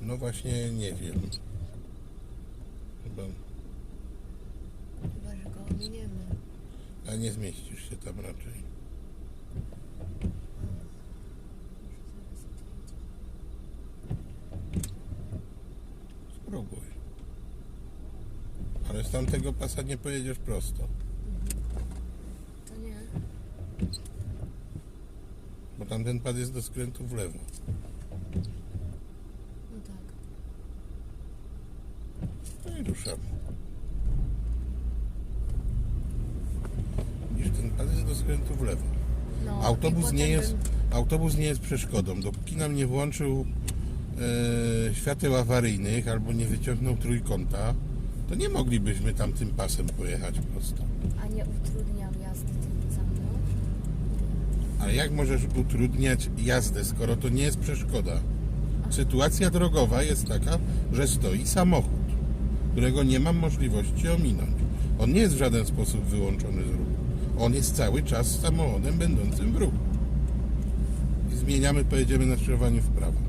No właśnie nie wiem. Chyba, Chyba, że go ominiemy. a nie zmieścisz się tam raczej. Ale z tamtego pasa nie pojedziesz prosto. To nie. Bo tamten pas jest do skrętu w lewo. No tak. No i ruszamy. Widzisz, ten pas jest do skrętu w lewo. No, i Autobus potem nie jest, bym- autobus nie jest przeszkodą. Dopóki nam nie włączył e, świateł awaryjnych albo nie wyciągnął trójkąta, to nie moglibyśmy tam tym pasem pojechać prosto. A nie utrudniał jazdy tym mną? Ale jak możesz utrudniać jazdę, skoro to nie jest przeszkoda? Sytuacja drogowa jest taka, że stoi samochód, którego nie mam możliwości ominąć. On nie jest w żaden sposób wyłączony z ruchu. On jest cały czas samochodem będącym w ruchu. I zmieniamy, pojedziemy na skrzyżowaniu w prawo.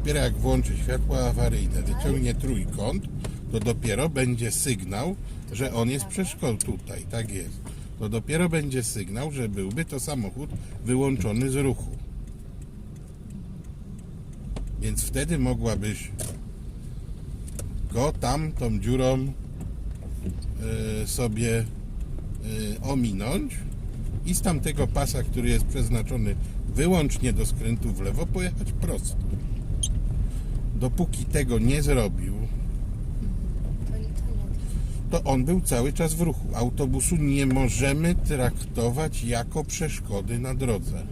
Dopiero jak włączy światła awaryjne, wyciągnie trójkąt, to dopiero będzie sygnał, że on jest przeszkodą tutaj, tak jest. To dopiero będzie sygnał, że byłby to samochód wyłączony z ruchu. Więc wtedy mogłabyś go tam tą dziurą e, sobie e, ominąć i z tamtego pasa, który jest przeznaczony wyłącznie do skrętu w lewo, pojechać prosto. Dopóki tego nie zrobił, To on był cały czas w ruchu. Autobusu nie możemy traktować jako przeszkody na drodze.